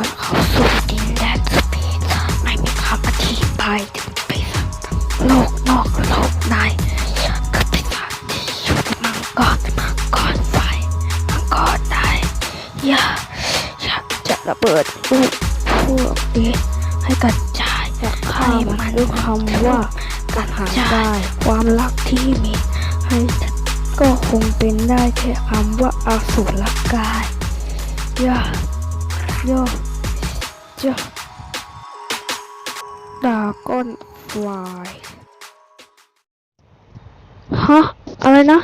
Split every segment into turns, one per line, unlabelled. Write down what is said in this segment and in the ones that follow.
อนเข้าสู่ดินแดนสเปีดไม่มีคำอธิบายถึงปีศาจโลกนอกโลกในคือปีศาจที่อยู่ในมังกรมังกรไฟมังกรใดอย่าอยากจะระเบิดลูกพวกนี้ให้กระจายให้มันด้วยคำว่าการะจายความรักที่มีให้ก็คงเป็นได้แค่คำว่าอสุรกายย่อย่า โยโยดาก้อนฟลายฮะ อะไรนะ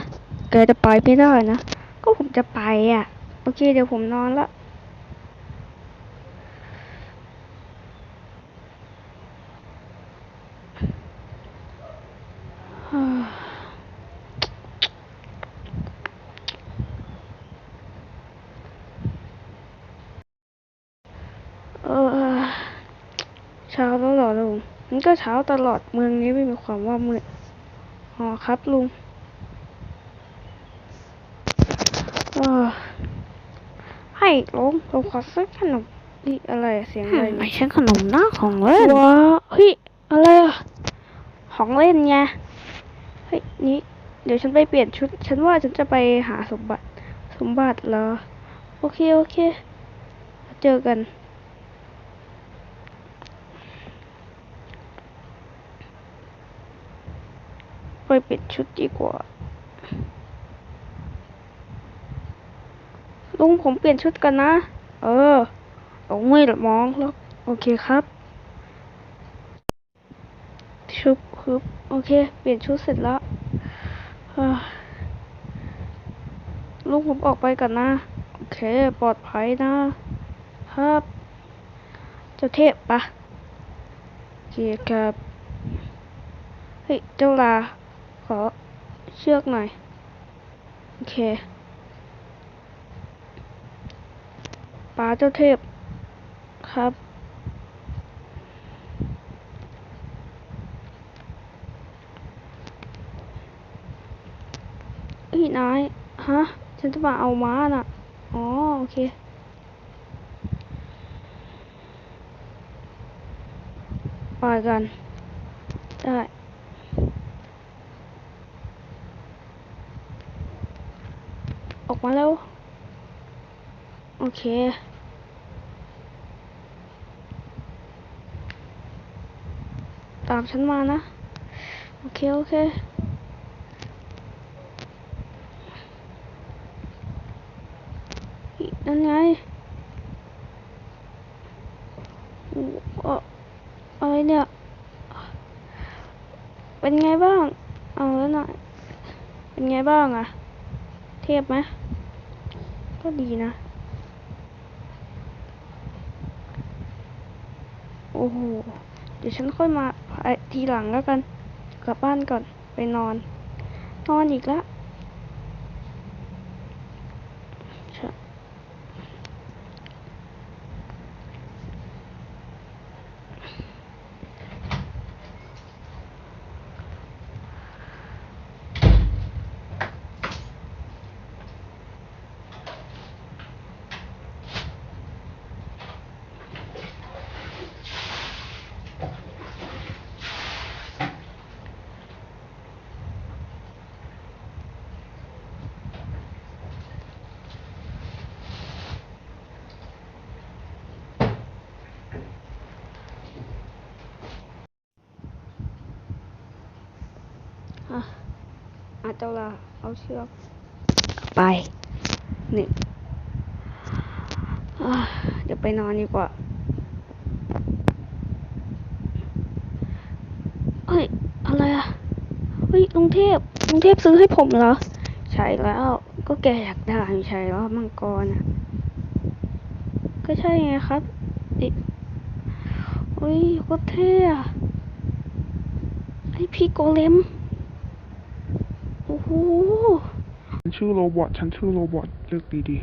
แกจะไปไม่ได้นะ ก็ผมจะไปอะ โอเค เดี๋ยวผมนอนละฮ่าเออเช้าแล้วเหรอลุง มันก็เช้าตลอดเมืองนี้ไม่มีความว่ามืดอ๋อครับลุงเออให้ลุงลุงขอซื้อขนมนี่อะไรอะเสียงอะไรไม่ใช่ขนมนะของเล่นว้าเฮ้ยอะไรอะของเล่นไงเฮ้ยนี่เดี๋ยวฉันไปเปลี่ยนชุด ฉันว่าฉันจะไปหาสมบัติ สมบัติเหรอ โอเค โอเค เจอกัน ไปเปลี่ยนชุดดีกว่า ลุงผมเปลี่ยนชุดกันนะ เออลุงไม่มองหรอกโอเคครับ ชุบฮึบโอเค เปลี่ยนชุดเสร็จแล้วลุงผมออกไปกันนะ โอเค ปลอดภัยนะ ครับ เจ้าเทพปะโอเคครับ เฮ้ย เจ้าลา ขอเชือกหน่อย โอเคปลาเจ้าเทพครับเฮ้ยนาย ฮะ ฉันจะมาเอาม้าน่ะ อ๋อ โอเค ไปกัน ได้ ออก มาแล้ว โอเค ตามฉันมานะ โอเค โอเคนั่นไงอ้เอ่อะไรเนี่ย เป็นไงบ้าง เอาแล้วหน่อย เป็นไงบ้างอะเทพไหม ก็ดีนะ โอ้โห เดี๋ยวฉันค่อยมาไอ้ทีหลังแล้วกัน กลับบ้านก่อนไปนอน นอนอีกแล้ว อาเจ้าลาเอาเชือกไปนี่อะเดี๋ยวไปนอนดีกว่าเฮ้ย อะไรอะเฮ้ยลุงเทพลุงเทพซื้อให้ผมเหรอ ใช่แล้ว ก็แกอยากได้ไม่ใช่แล้วมังกรอะก็ใช่ไงครับอิเฮ้ยโคตรเท่อะไอพี่โกเลม โอ้
ฉันชื่อโรบอทฉันชื่อโรบอทเลือกดี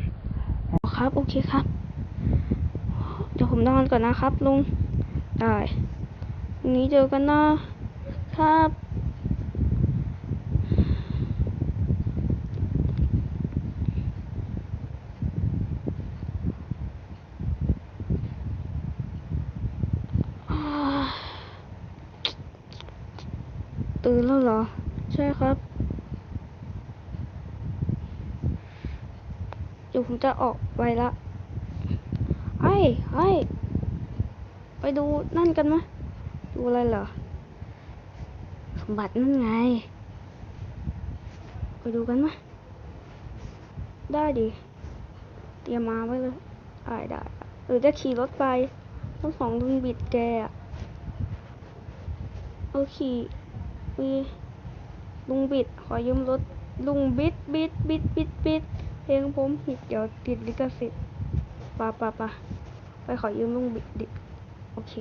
ครับ โอเคครับ เดี๋ยวผมนอนก่อนนะครับลุง ได้ นี้เจอกันนะครับ ตื่นแล้วเหรอ ใช่ครับ เดี๋ยว ผมจะออกไปละไอ้ไอ้ไปดูนั่นกันไหมดูอะไรเหรอ สมบัตินั่นไง ไปดูกันไหมได้ดิ เตรียมมาไว้เลยได้ได้หรือจะขี่รถไปต้องสองลุงบิดแกอะเออขี่มีลุงบิด ขอยืมรถลุงบิดบิดบิดบิดบิด เพลงผมผิดเดี๋ยวติดลิขสิทธิ์ปะปะปะไปขอยืมลุงบิดดิโอเค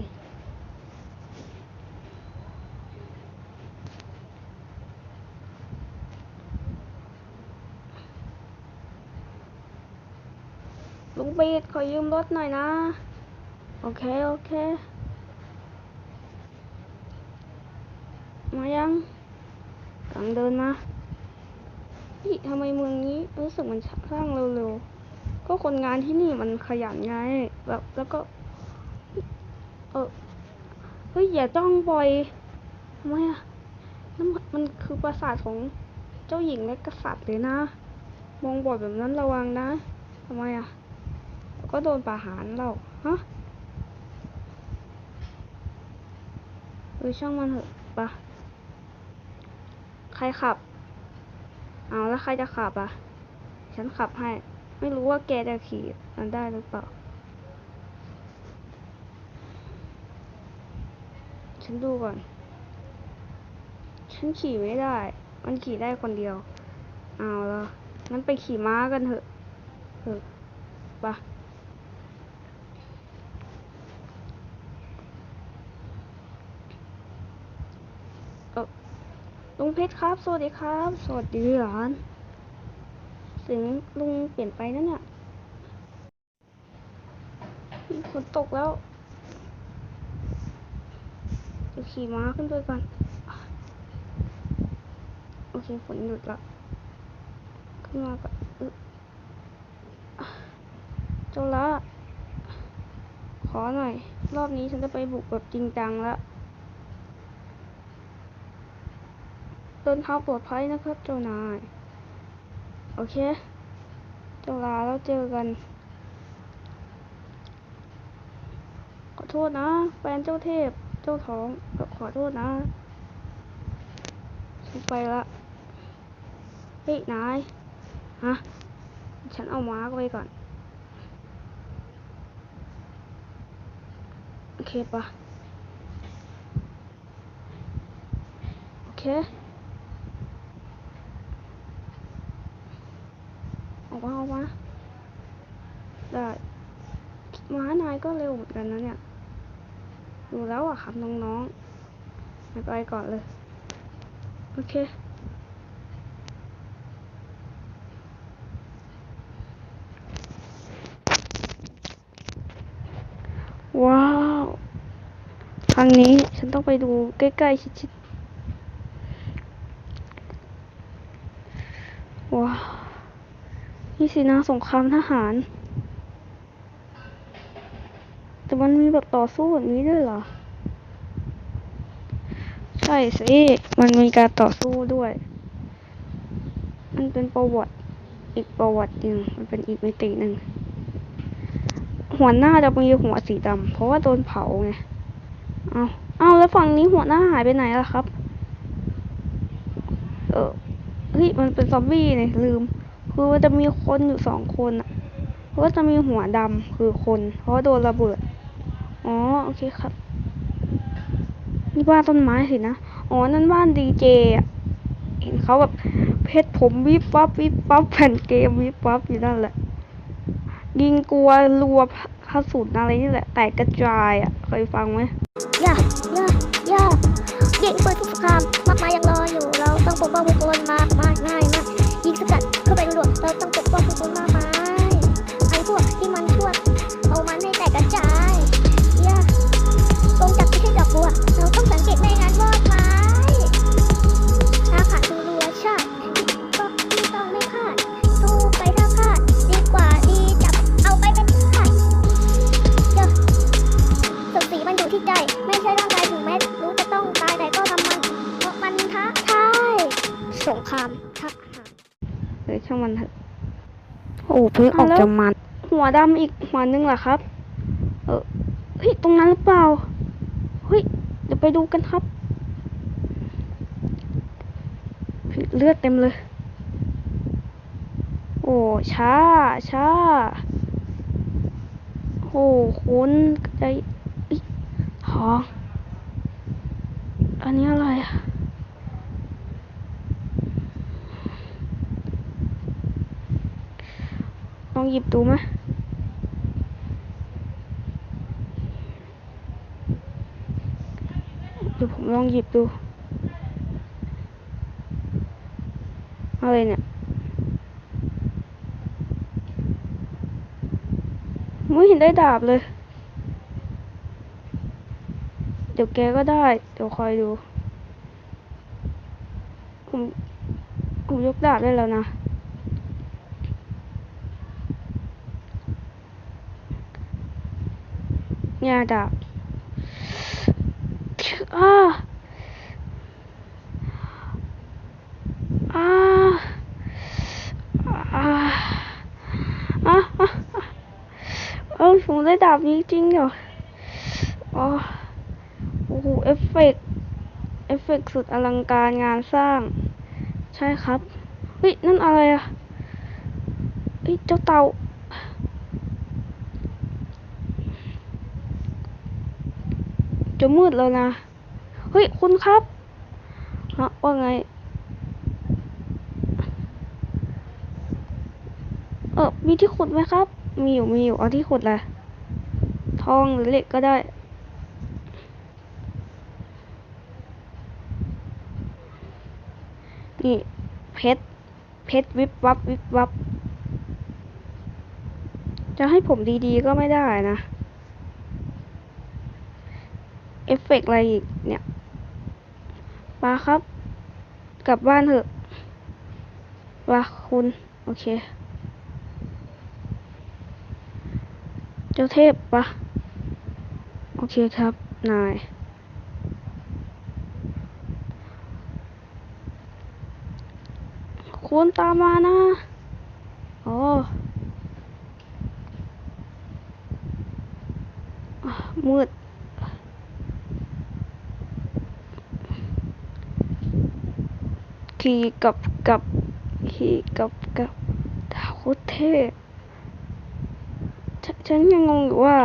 ลุงปีดขอยืมรถหน่อยนะ โอเค โอเค มายังกำลังเดินมา พี่ทำไมเมืองนี้รู้สึกมันสร้างเร็วๆ ก็คนงานที่นี่มันขยันไง แบบแล้วก็ เออเฮ้ยอย่าจ้องบ่อยทำไมอะนั่นมันมันคือปราสาทของเจ้าหญิงและกษัตริย์เลยนะ มองบ่อยแบบนั้นระวังนะทำไมอะก็โดนประหารเราฮะเออช่างมันเถอะปะใครขับ เอาแล้วใครจะขับอะ ฉันขับให้ ไม่รู้ว่าแกจะขี่มันได้หรือเปล่า ฉันดูก่อน ฉันขี่ไม่ได้ มันขี่ได้คนเดียว เอาแล้วงั้นไปขี่ม้ากันเถอะเถอะปะ ลุงเพชรครับ สวัสดีครับ สวัสดีหลานเสียงลุงเปลี่ยนไปนั่นเนี่ยฝนตกแล้วจะขี่ม้าขึ้นด้วยกัน โอเคฝนหยุดละขึ้นมาก่อนอึ๊ะเจ้าละขอหน่อย รอบนี้ฉันจะไปบุกแบบจริงจังแล้ว เดินทางปลอดภัยนะครับ เจ้านาย โอเคเจ้าลาแล้วเจอกัน ขอโทษนะแฟนเจ้าเทพ เจ้าท้องขอโทษนะฉันไปละเฮ้ยนายฮะฉันเอามาร์กไว้ก่อน โอเคปะโอเค ออกมาออกมาได้ม้านายก็เร็วเหมือนกันนะเนี่ยดูแล้วอะครับน้องๆไปไปก่อนเลย โอเคว้าวครั้งนี้ฉันต้องไปดูใกล้ๆชิดๆว้าว นี่สินะสงครามทหาร แต่มันมีแบบต่อสู้แบบนี้ด้วยเหรอ ใช่สิ มันมีการต่อสู้ด้วย มันเป็นประวัติ อีกประวัติหนึ่งมันเป็นอีกมิติหนึ่ง หัวหน้าจะมีหัวสีดำเพราะว่าโดนเผาไง เอาเอาแล้วฝั่งนี้หัวหน้าหายไปไหนล่ะครับ เออเฮ้ย มันเป็นซอมบี้เนี่ยลืม คือมันจะมีคนอยู่สองคนอะเพราะจะมีหัวดำคือคน เพราะโดนระเบิด อ๋อ โอเคครับ นี่บ้านต้นไม้สินะ อ๋อ นั่นบ้านดีเจเห็นเขาแบบเพชรผมวิบวับวิบวับแผ่นเกมวิบวับอยู่นั่นแหละ ยิงกลัวรัวกระสุนอะไรนี่แหละ แตกกระจายอะ เคยฟังไหม
ย่าย่าย่าเยิงปืนทุกสงครามมากมายยังรออยู่ เราต้องปกป้องผู้คนมา อ้เพิ่งอ
อกจากมัน หัวดำอีกหัวนึงเหรอครับ เออเฮ้ยตรงนั้นหรือเปล่าเฮ้ยเดี๋ยวไปดูกันครับเลือดเต็มเลย โอ้ช้าช้าโอ้คุณใจอิท้องอันนี้อะไรอะ องหยิบดูไหมเดี๋ยวผมลองหยิบดูอะไรเนี่ยไม่เห็นได้ดาบเลย เดี๋ยวแกก็ได้ เดี๋ยวคอยดู ผม ผมยกดาบได้แล้วนะ เนี่ย ดาบอ้าอ้าอ้าอะอะอะเออผมได้ดาบนี้จริงเหรออ๋อโอ้โหเอฟเฟกเอฟเฟกสุดอลังการงานสร้าง ใช่ครับเฮ้ย นั่นอะไรอะเฮ้ย เจ้าเต่า จะมืดแล้วนะ เฮ้ย คุณครับฮะว่าไง เออมีที่ขุดไหมครับ มีอยู่มีอยู่เอาที่ขุดแหละทองหรือเหล็กก็ได้นี่เพชรเพชรวิบวับวิบวับ จะให้ผมดีๆก็ไม่ได้นะ เอฟเฟกต์อะไรอีกเนี่ยปาครับ กลับบ้านเถอะปาคุณ โอเค เจ้าเทพปะโอเคครับ นาย คุณตามมานะอ๋ออะมืด ขี่กับกับขี่กับกับโคตรเท่ฉันยังงงอยู่ว่า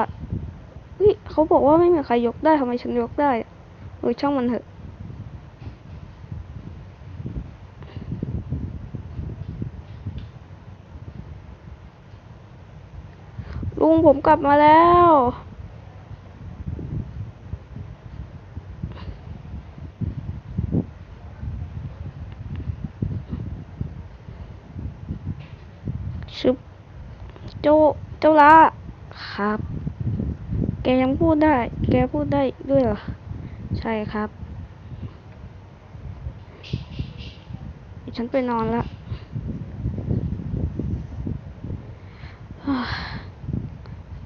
เฮ้ยเขาบอกว่าไม่มีใครยกได้ทำไมฉันยกได้เออช่างมันเถอะลุงผมกลับมาแล้ว ชึบ เจ้าเจ้าละครับ แกยังพูดได้ แกพูดได้ด้วยเหรอ ใช่ครับ ฉันไปนอนละ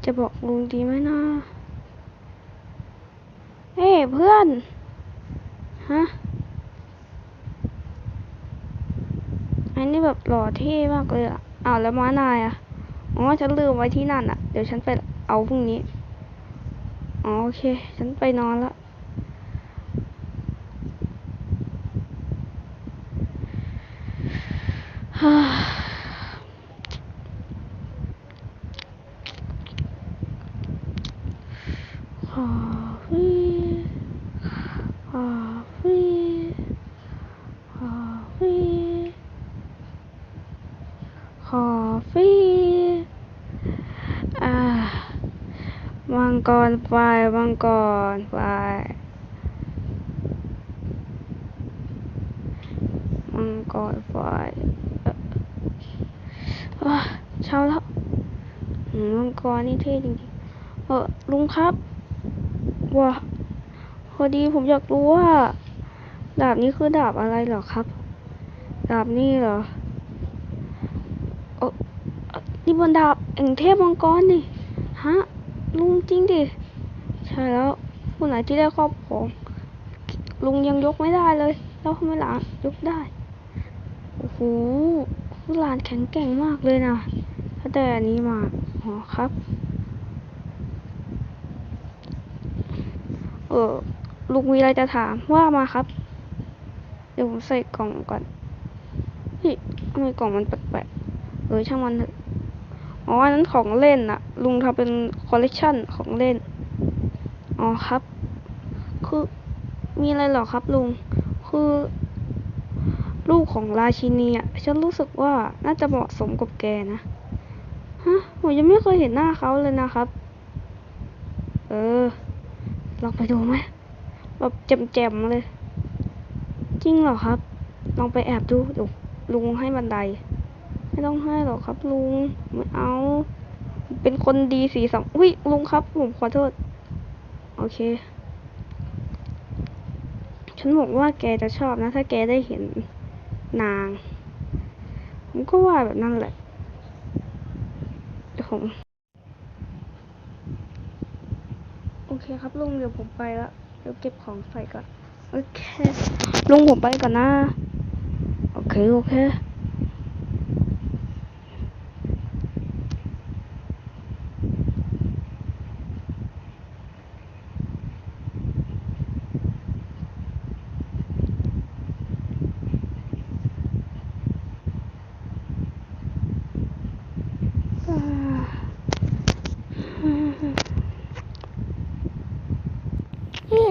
จะบอกลุงดีไหมนะเฮ้เพื่อน ฮะ อันนี้แบบหล่อเท่มากเลยอะอ้าวแล้วม้านายอะ อ๋อ ฉันลืมไว้ที่นั่นอะ เดี๋ยวฉันไปเอาพรุ่งนี้ อ๋อ โอเค ฉันไปนอนละฮ่าคอฟฟี่คอฟฟี่คอฟฟี่ คอฟฟี่อ่า มัง กรไฟมังกรไฟมังกรไฟเอ่ออะเช้าแล้วมังกรนี่เท่จริงๆเออลุงครับว่าพอดีผมอยากรู้ว่า ดาบนี้คือดาบอะไรเหรอครับ ดาบนี่เหรอเออเอ่อนี่บนดาบแห่งเทพมังกรนี่ฮะ ลุงจริงดิ ใช่แล้วผู้ไหนที่ได้ครอบครอง ลุงยังยกไม่ได้เลย แล้วทำไมหลังยกได้ โอ้โหหลานแข็งแกร่งมากเลยนะถ้าได้อันนี้มาอ๋อครับ เออลุงมีอะไรจะถามว่ามาครับ เดี๋ยวผมใส่กล่องก่อนนี่ทำไมกล่องมันแปลกๆเออช่างมันเถอะ อ๋อนั้นของเล่นอะลุงทำเป็นคอลเลกชันของเล่น อ๋อครับ คือมีอะไรหรอครับลุง คือลูกของราชินีอะฉันรู้สึกว่าน่าจะเหมาะสมกับแกนะ ฮะผมยังไม่เคยเห็นหน้าเขาเลยนะครับ เออลองไปดูไหมแบบแจ่มๆเลย จริงเหรอครับ ลองไปแอบดูเดี๋ยวลุงให้บันได ไม่ต้องให้หรอกครับลุงไม่เอา เป็นคนดีสีสองอุ้ยลุงครับผมขอโทษ โอเค ฉันบอกว่าแกจะชอบนะ ถ้าแกได้เห็นนาง ผมก็ว่าแบบนั้นแหละผมโอเคครับลุงเดี๋ยวผมไปละเดี๋ยวเก็บของใส่ก่อน โอเคลุงผมไปก่อนนะ โอเค โอเค อ่า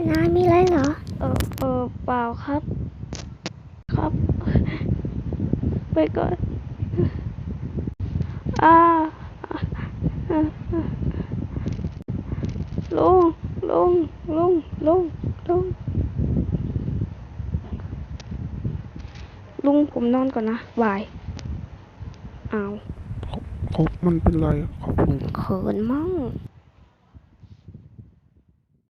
นี่นายมีอะไรเหรอ
เออเออเปล่าครับ ครับ ไปก่อนอ่าลุงลุงลุงลุงลุงลุงผมนอนก่อนนะบายอ้าว
เขามันเป็นไรครับลุง
เขินมั่ง